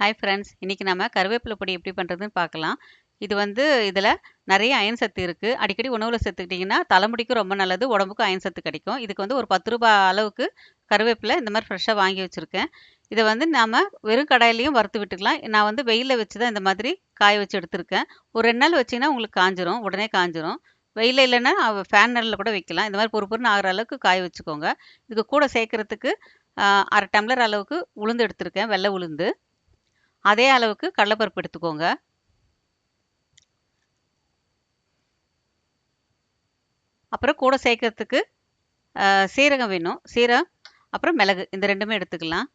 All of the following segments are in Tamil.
ஹாய் ஃப்ரெண்ட்ஸ் இன்றைக்கி நம்ம கருவேப்பிலை பொடி எப்படி பண்ணுறதுன்னு பார்க்கலாம். இது வந்து இதில் நிறைய அயன் சத்து இருக்குது அடிக்கடி உணவில் சேர்த்துக்கிட்டிங்கன்னா தலைமுடிக்கும் ரொம்ப நல்லது உடம்புக்கும் அயன் சத்து கிடைக்கும். இதுக்கு வந்து ஒரு பத்து ரூபாய் அளவுக்கு கருவேப்பிலை இந்த மாதிரி ஃப்ரெஷ்ஷாக வாங்கி வச்சுருக்கேன். இதை வந்து நாம் வெறும் கடாயிலையும் வறுத்து விட்டுக்கலாம். நான் வந்து வெயிலில் வச்சு தான் இந்த மாதிரி காய வச்சு எடுத்திருக்கேன். ஒரு ரெண்டு நாள் வச்சிங்கன்னா உங்களுக்கு காஞ்சிரும் உடனே காஞ்சிரும். வெயில் இல்லைன்னா ஃபேன் நிழலில் கூட வைக்கலாம். இந்த மாதிரி பொறுப்புன்னு ஆகிற அளவுக்கு காய வச்சுக்கோங்க. இதுக்கு கூட சேர்க்குறதுக்கு அரை டம்ளர் அளவுக்கு உளுந்து எடுத்திருக்கேன் வெள்ளை உளுந்து. அதே அளவுக்கு கடலைப்பருப்பு எடுத்துக்கோங்க. அப்புறம் கூட சேர்க்கறதுக்கு சீரகம் வேணும். சீரகம் அப்புறம் மிளகு. இந்த ரெண்டுமே எடுத்துக்கலாம்.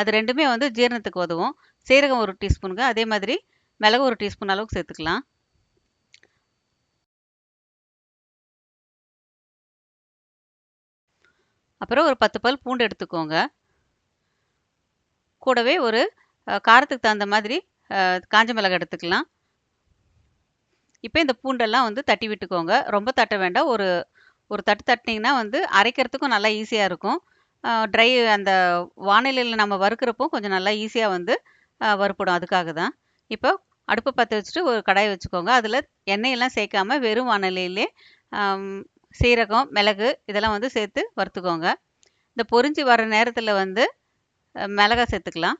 அது ரெண்டுமே வந்து ஜீரணத்துக்கு உதவும். சீரகம் ஒரு டீஸ்பூனுங்க. அதே மாதிரி மிளகு ஒரு டீஸ்பூன் அளவுக்கு சேர்த்துக்கலாம். அப்புறம் ஒரு பத்து பல் பூண்டு எடுத்துக்கோங்க. கூடவே ஒரு காரத்துக்கு தகுந்த மாதிரி காஞ்ச மிளகாய் எடுத்துக்கலாம். இப்போ இந்த பூண்டெல்லாம் வந்து தட்டி விட்டுக்கோங்க. ரொம்ப தட்ட வேண்டாம். ஒரு ஒரு தட்டு தட்டினீங்கன்னா வந்து அரைக்கிறதுக்கும் நல்லா ஈஸியாக இருக்கும். ட்ரை அந்த வானிலையில் நம்ம வறுக்கிறப்போ கொஞ்சம் நல்லா ஈஸியாக வந்து வறுப்படும் அதுக்காக தான். இப்போ அடுப்பை பற்ற வச்சுட்டு ஒரு கடாயை வச்சுக்கோங்க. அதில் எண்ணெயெல்லாம் சேர்க்காம வெறும் வானிலையிலே சீரகம் மிளகு இதெல்லாம் வந்து சேர்த்து வறுத்துக்கோங்க. இந்த பொரிஞ்சு வர நேரத்தில் வந்து மிளகா சேர்த்துக்கலாம்.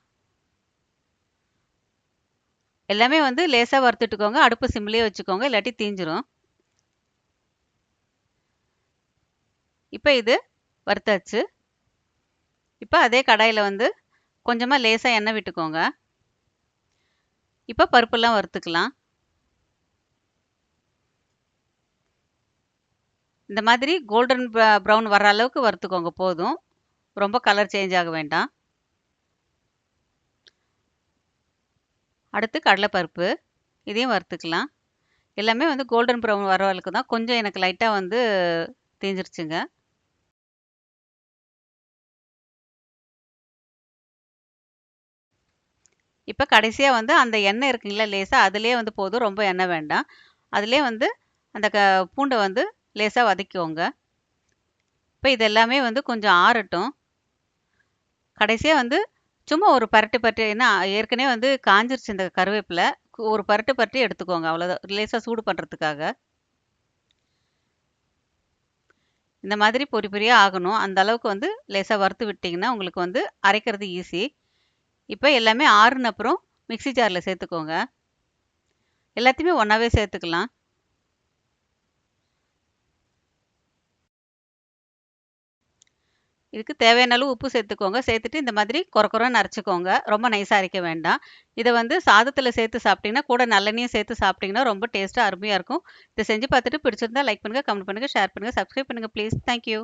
எல்லாமே வந்து லேசாக வறுத்துட்டுக்கோங்க. அடுப்பு சிம்லேயே வச்சுக்கோங்க. இல்லாட்டி தீஞ்சிரும். இப்போ இது வறுத்தாச்சு. இப்போ அதே கடாயில் வந்து கொஞ்சமாக லேசாக எண்ணெய் விட்டுக்கோங்க. இப்போ பருப்பெல்லாம் வறுத்துக்கலாம். இந்த மாதிரி கோல்டன் ப்ரௌன் வர அளவுக்கு வறுத்துக்கோங்க. போதும். ரொம்ப கலர் சேஞ்ச் ஆக வேண்டாம். அடுத்து கடலைப்பருப்பு. இதையும் வறுத்துக்கலாம். எல்லாமே வந்து கோல்டன் ப்ரௌன் வர தான். கொஞ்சம் எனக்கு லைட்டாக வந்து தீஞ்சிருச்சுங்க. இப்போ கடைசியாக வந்து அந்த எண்ணெய் இருக்குங்களா லேசாக அதுலேயே வந்து போதும். ரொம்ப எண்ணெய் வேண்டாம். அதிலே வந்து அந்த க பூண்டை வந்து லேசாக வதக்கிவோங்க இப்போ இது எல்லாமே வந்து கொஞ்சம் ஆறட்டும். கடைசியாக வந்து சும்மா ஒரு பரட்டு பரட்டு ஏன்னா ஏற்கனவே வந்து காஞ்சிருச்சு இந்த கருவேப்பிலை. ஒரு பரட்டு பரட்டி எடுத்துக்கோங்க அவ்வளோதான் லேசாக சூடு பண்ணுறதுக்காக இந்த மாதிரி பொறி பொரியாக ஆகணும். அந்த அளவுக்கு வந்து லேசாக வறுத்து விட்டிங்கன்னா உங்களுக்கு வந்து அரைக்கிறது ஈஸி இப்போ எல்லாமே ஆறுன அப்புறம் மிக்சி ஜாரில் சேர்த்துக்கோங்க. எல்லாத்தையுமே ஒன்றாவே சேர்த்துக்கலாம். இதுக்கு தேவையான அளவு உப்பு சேர்த்துக்கோங்க. சேர்த்துட்டு இந்த மாதிரி குறக்குறன்னு அரைச்சிக்கோங்க. ரொம்ப நைஸாக அரைக்க வேண்டாம். இதை வந்து சாதத்தில் சேர்த்து சாப்பிட்டிங்கன்னா கூட நல்லெண்ணையும் சேர்த்து சாப்பிட்டிங்கன்னா ரொம்ப டேஸ்ட்டாக அருமையாக இருக்கும். இதை செஞ்சு பார்த்துட்டு பிடிச்சிருந்தா லைக் பண்ணுங்கள் கமெண்ட் பண்ணுங்கள் ஷேர் பண்ணுங்கள் சப்ஸ்கிரைப் பண்ணுங்கள் ப்ளீஸ் தேங்க்யூ